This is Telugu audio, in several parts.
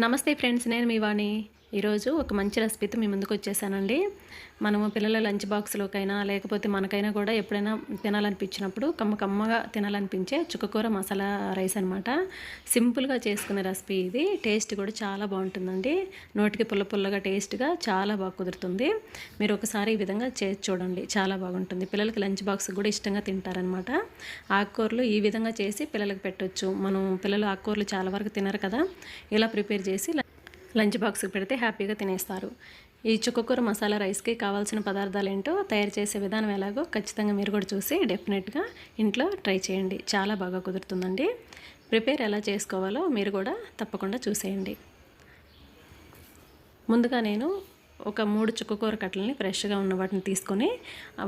నమస్తే ఫ్రెండ్స్ నేను మీ వాణి. ఈరోజు ఒక మంచి రెసిపీతో మీ ముందుకు వచ్చేసానండి. మనము పిల్లల లంచ్ బాక్స్లోకైనా లేకపోతే మనకైనా కూడా ఎప్పుడైనా తినాలనిపించినప్పుడు కమ్మ కమ్మగా తినాలనిపించే చుక్కకూర మసాలా రైస్ అనమాట సింపుల్గా చేసుకునే రెసిపీ ఇది. టేస్ట్ కూడా చాలా బాగుంటుందండి. నోటికి పుల్ల పుల్లగా టేస్ట్గా చాలా బాగా కుదురుతుంది. మీరు ఒకసారి ఈ విధంగా చేసి చూడండి. చాలా బాగుంటుంది. పిల్లలకి లంచ్ బాక్స్ కూడా ఇష్టంగా తింటారనమాట ఆకుకూరలు ఈ విధంగా చేసి పిల్లలకు పెట్టొచ్చు. మనం పిల్లలు ఆకుకూరలు చాలా వరకు తినరు కదా. ఇలా ప్రిపేర్ చేసి లంచ్ బాక్స్కి పెడితే హ్యాపీగా తినేస్తారు. ఈ చుక్కకూర మసాలా రైస్కి కావాల్సిన పదార్థాలు ఏంటో తయారు చేసే విధానం ఎలాగో ఖచ్చితంగా మీరు కూడా చూసి డెఫినెట్గా ఇంట్లో ట్రై చేయండి. చాలా బాగా కుదురుతుందండి. ప్రిపేర్ ఎలా చేసుకోవాలో మీరు కూడా తప్పకుండా చూసేయండి. ముందుగా నేను ఒక మూడు చుక్కకూర కట్టలని ఫ్రెష్గా ఉన్న వాటిని తీసుకొని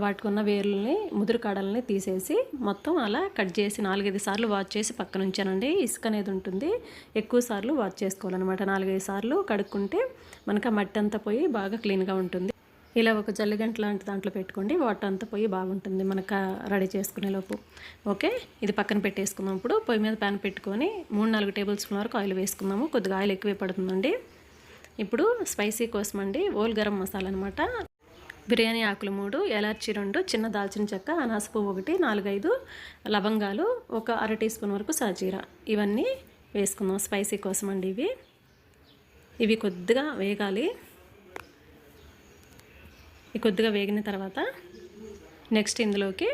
వాటికి ఉన్న వేర్లని ముదురు కాడల్ని తీసేసి మొత్తం అలా కట్ చేసి నాలుగైదు సార్లు వాష్ చేసి పక్కన ఉంచానండి. ఇసుక అనేది ఉంటుంది. ఎక్కువ సార్లు వాష్ చేసుకోవాలన్నమాట. నాలుగైదు సార్లు కడుక్కుంటే మనకు ఆ మట్టి అంతా పోయి బాగా క్లీన్గా ఉంటుంది. ఇలా ఒక జల్లిగంట లాంటి దాంట్లో పెట్టుకోండి. వాటర్ అంతా పోయి బాగుంటుంది మనకు రెడీ చేసుకునే లోపు. ఓకే? ఇది పక్కన పెట్టేసుకున్నాం ఇప్పుడు. పొయ్యి మీద ప్యాన్ పెట్టుకొని మూడు నాలుగు టేబుల్ స్పూన్ వరకు ఆయిల్ వేసుకున్నాము కొద్దిగా ఆయిల్ ఎక్కువే పడుతుందండి. ఇప్పుడు స్పైసీ కోసం అండి ఓల్ గరం మసాలా అనమాట బిర్యానీ ఆకులు మూడు ఎలర్చీ రెండు చిన్న దాల్చిన చెక్క అనాస పువ్వు ఒకటి నాలుగైదు లవంగాలు ఒక అర టీ స్పూన్ వరకు సాజీరా. ఇవన్నీ వేసుకుందాం స్పైసీ కోసం అండి ఇవి. ఇవి కొద్దిగా వేగాలి. ఇవి కొద్దిగా వేగిన తర్వాత నెక్స్ట్ ఇందులోకి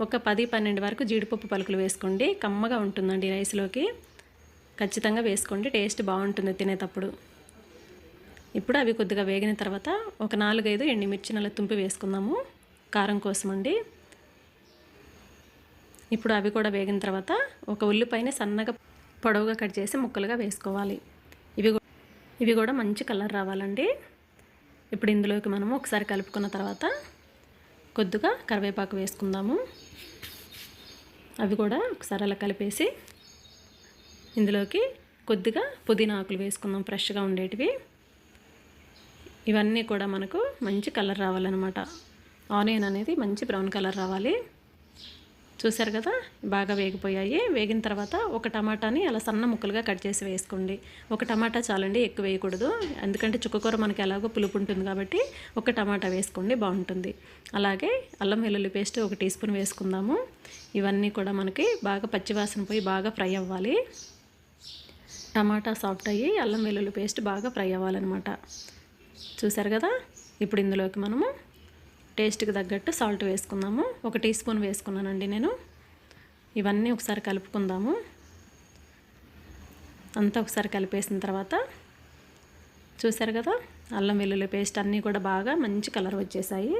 ఒక పది పన్నెండు వరకు జీడిపప్పు పలుకులు వేసుకోండి. కమ్మగా ఉంటుందండి రైస్లోకి. ఖచ్చితంగా వేసుకోండి టేస్ట్ బాగుంటుంది తినేటప్పుడు. ఇప్పుడు అవి కొద్దిగా వేగిన తర్వాత ఒక నాలుగైదు ఎండిమిర్చి నల్ల తుంపి వేసుకుందాము. కారం కోసం అండి. ఇప్పుడు అవి కూడా వేగిన తర్వాత ఒక ఉల్లిపాయని సన్నగా పొడవుగా కట్ చేసి ముక్కలుగా వేసుకోవాలి. ఇవి ఇవి కూడా మంచి కలర్ రావాలండి. ఇప్పుడు ఇందులోకి మనము ఒకసారి కలుపుకున్న తర్వాత కొద్దిగా కరివేపాకు వేసుకుందాము. అవి కూడా ఒకసారి అలా కలిపేసి ఇందులోకి కొద్దిగా పుదీనా ఆకులు వేసుకుందాం ఫ్రెష్గా ఉండేటివి. ఇవన్నీ కూడా మనకు మంచి కలర్ రావాలన్నమాట. ఆనియన్ అనేది మంచి బ్రౌన్ కలర్ రావాలి. చూసారు కదా? బాగా వేగిపోయాయి. వేగిన తర్వాత ఒక టమాటాని అలా సన్న ముక్కలుగా కట్ చేసి వేసుకోండి. ఒక టమాటా చాలండి ఎక్కువ వేయకూడదు. ఎందుకంటే చుక్కకూర మనకి ఎలాగో పులుపు ఉంటుంది కాబట్టి ఒక టమాటా వేసుకోండి బాగుంటుంది. అలాగే అల్లం వెల్లుల్లి పేస్ట్ ఒక టీ స్పూన్ వేసుకుందాము. ఇవన్నీ కూడా మనకి బాగా పచ్చివాసన పోయి బాగా ఫ్రై అవ్వాలి. టమాటా సాఫ్ట్ అయ్యి అల్లం వెల్లుల్లి పేస్ట్ బాగా ఫ్రై అవ్వాలన్నమాట. చూసారు కదా? ఇప్పుడు ఇందులోకి మనము టేస్ట్కి తగ్గట్టు సాల్ట్ వేసుకుందాము. ఒక టీ స్పూన్ వేసుకున్నానండి నేను. ఇవన్నీ ఒకసారి కలుపుకుందాము. అంతా ఒకసారి కలిపేసిన తర్వాత చూసారు కదా? అల్లం వెల్లుల్లి పేస్ట్ అన్నీ కూడా బాగా మంచి కలర్ వచ్చేసాయి.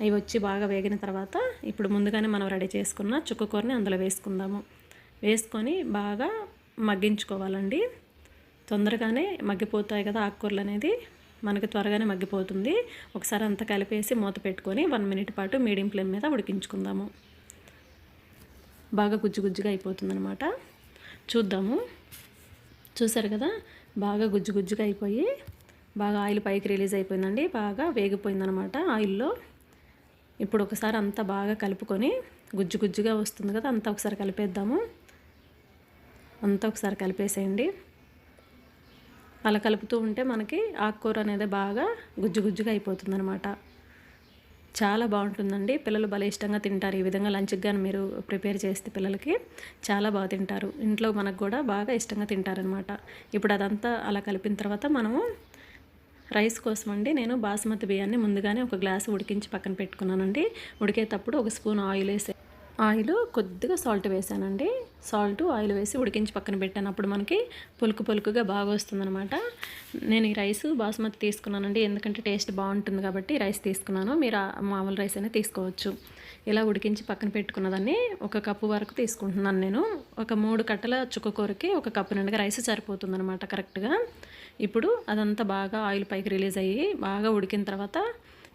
అవి వచ్చి బాగా వేగిన తర్వాత ఇప్పుడు ముందుగానే మనం రెడీ చేసుకున్న చుక్కకూరని అందులో వేసుకుందాము. వేసుకొని బాగా మగ్గించుకోవాలండి. తొందరగానే మగ్గిపోతాయి కదా ఆకుకూరలు అనేది. మనకు త్వరగానే మగ్గిపోతుంది. ఒకసారి అంతా కలిపేసి మూత పెట్టుకొని వన్ మినిట్ పాటు మీడియం ఫ్లేమ్ మీద ఉడికించుకుందాము. బాగా గుజ్జు గుజ్జుగా అయిపోతుందనమాట చూద్దాము. చూసారు కదా? బాగా గుజ్జు గుజ్జుగా అయిపోయి బాగా ఆయిల్ పైకి రిలీజ్ అయిపోయిందండి. బాగా వేగిపోయిందనమాట ఆయిల్లో. ఇప్పుడు ఒకసారి అంతా బాగా కలుపుకొని గుజ్జు గుజ్జుగా వస్తుంది కదా అంతా ఒకసారి కలిపేద్దాము. అంతా ఒకసారి కలిపేసేయండి. అలా కలుపుతూ ఉంటే మనకి ఆకుకూర అనేది బాగా గుజ్జు గుజ్జుగా అయిపోతుంది అనమాట చాలా బాగుంటుందండి. పిల్లలు భలే ఇష్టంగా తింటారు. ఈ విధంగా లంచ్కి కానీ మీరు ప్రిపేర్ చేస్తే పిల్లలకి చాలా బాగా తింటారు. ఇంట్లో మనకు కూడా బాగా ఇష్టంగా తింటారనమాట ఇప్పుడు అదంతా అలా కలిపిన తర్వాత మనము రైస్ కోసం అండి నేను బాస్మతి బియ్యాన్ని ముందుగానే ఒక గ్లాసు ఉడికించి పక్కన పెట్టుకున్నానండి. ఉడికేటప్పుడు ఒక స్పూన్ ఆయిల్ వేసే ఆయిల్ కొద్దిగా సాల్ట్ వేసానండి. సాల్ట్ ఆయిల్ వేసి ఉడికించి పక్కన పెట్టాను. అప్పుడు మనకి పులుకు పులుకుగా బాగా వస్తుందనమాట నేను ఈ రైస్ బాస్మతి తీసుకున్నానండి. ఎందుకంటే టేస్ట్ బాగుంటుంది కాబట్టి రైస్ తీసుకున్నాను. మీరు మామూలు రైస్ అయినా తీసుకోవచ్చు. ఇలా ఉడికించి పక్కన పెట్టుకున్నదాన్ని ఒక కప్పు వరకు తీసుకుంటున్నాను నేను. ఒక మూడు కట్టల చుక్కకూరకి ఒక కప్పు నిండుగా రైస్ సరిపోతుందనమాట కరెక్ట్గా. ఇప్పుడు అదంతా బాగా ఆయిల్ పైకి రిలీజ్ అయ్యి బాగా ఉడికిన తర్వాత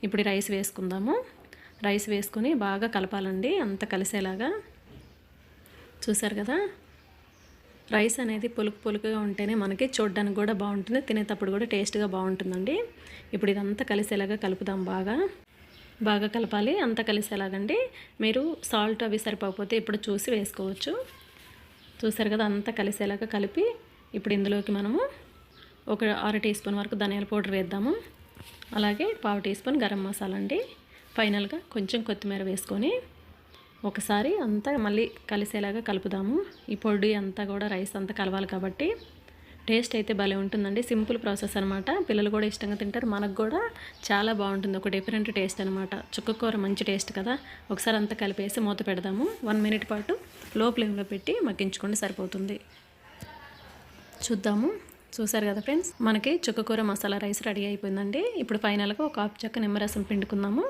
ఇప్పుడు రైస్ వేసుకుందాము. రైస్ వేసుకొని బాగా కలపాలండి అంత కలిసేలాగా. చూసారు కదా? రైస్ అనేది పొలుకు పొలుకుగా ఉంటేనే మనకి చూడడానికి కూడా బాగుంటుంది తినేటప్పుడు కూడా టేస్ట్గా బాగుంటుందండి. ఇప్పుడు ఇదంతా కలిసేలాగా కలుపుదాం బాగా. బాగా కలపాలి అంతా కలిసేలాగండి. మీరు సాల్ట్ అవి సరిపోకపోతే ఇప్పుడు చూసి వేసుకోవచ్చు. చూసారు కదా? అంతా కలిసేలాగా కలిపి ఇప్పుడు ఇందులోకి మనము ఒక అర టీ స్పూన్ వరకు ధనియాల పౌడర్ వేద్దాము. అలాగే పావు టీ స్పూన్ గరం మసాలా అండి. ఫైనల్గా కొంచెం కొత్తిమీర వేసుకొని ఒకసారి అంతా మళ్ళీ కలిసేలాగా కలుపుదాము. ఈ పొడి అంతా కూడా రైస్ అంతా కలవాలి కాబట్టి టేస్ట్ అయితే భలే ఉంటుందండి. సింపుల్ ప్రాసెస్ అనమాట పిల్లలు కూడా ఇష్టంగా తింటారు. మనకు కూడా చాలా బాగుంటుంది. ఒక డిఫరెంట్ టేస్ట్ అనమాట చుక్కకూర మంచి టేస్ట్ కదా. ఒకసారి అంతా కలిపేసి మూత పెడదాము. వన్ మినిట్ పాటు లో ఫ్లేమ్లో పెట్టి మగ్గించుకుంటే సరిపోతుంది. చూద్దాము. చూసారు కదా ఫ్రెండ్స్? మనకి చుక్కకూర మసాలా రైస్ రెడీ అయిపోయిందండి. ఇప్పుడు ఫైనల్గా ఒక ఆపు చెక్క నిమ్మరసం పిండుకుందాము.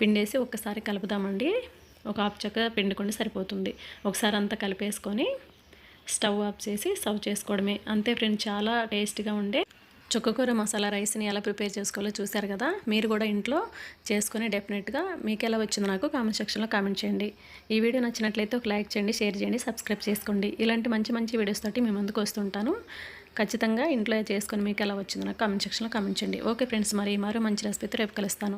పిండేసి ఒక్కసారి కలుపుదామండి. ఒక ఆపు చెక్క పిండుకుంటే సరిపోతుంది. ఒకసారి అంతా కలిపేసుకొని స్టవ్ ఆఫ్ చేసి సర్వ్ చేసుకోవడమే. అంతే ఫ్రెండ్స్ చాలా టేస్ట్గా ఉండే చుక్కకూర మసాలా రైస్ని ఎలా ప్రిపేర్ చేసుకోవాలో చూశారు కదా? మీరు కూడా ఇంట్లో చేసుకుని డెఫినెట్గా మీకు ఎలా వచ్చిందో నాకు కామెంట్ సెక్షన్లో కామెంట్ చేయండి. ఈ వీడియో నచ్చినట్లయితే ఒక లైక్ చేయండి షేర్ చేయండి సబ్స్క్రైబ్ చేసుకోండి. ఇలాంటి మంచి మంచి వీడియోస్ తోటి మీ ముందుకు వస్తుంటాను. ఖచ్చితంగా ఇంట్లో చేసుకొని మీకు ఎలా వచ్చిందో నాకు కామెంట్ సెక్షన్లో కామెంట్ చేయండి. ఓకే ఫ్రెండ్స్ మరి మరో మంచి రెసిపీతో రేపు కలుస్తాను.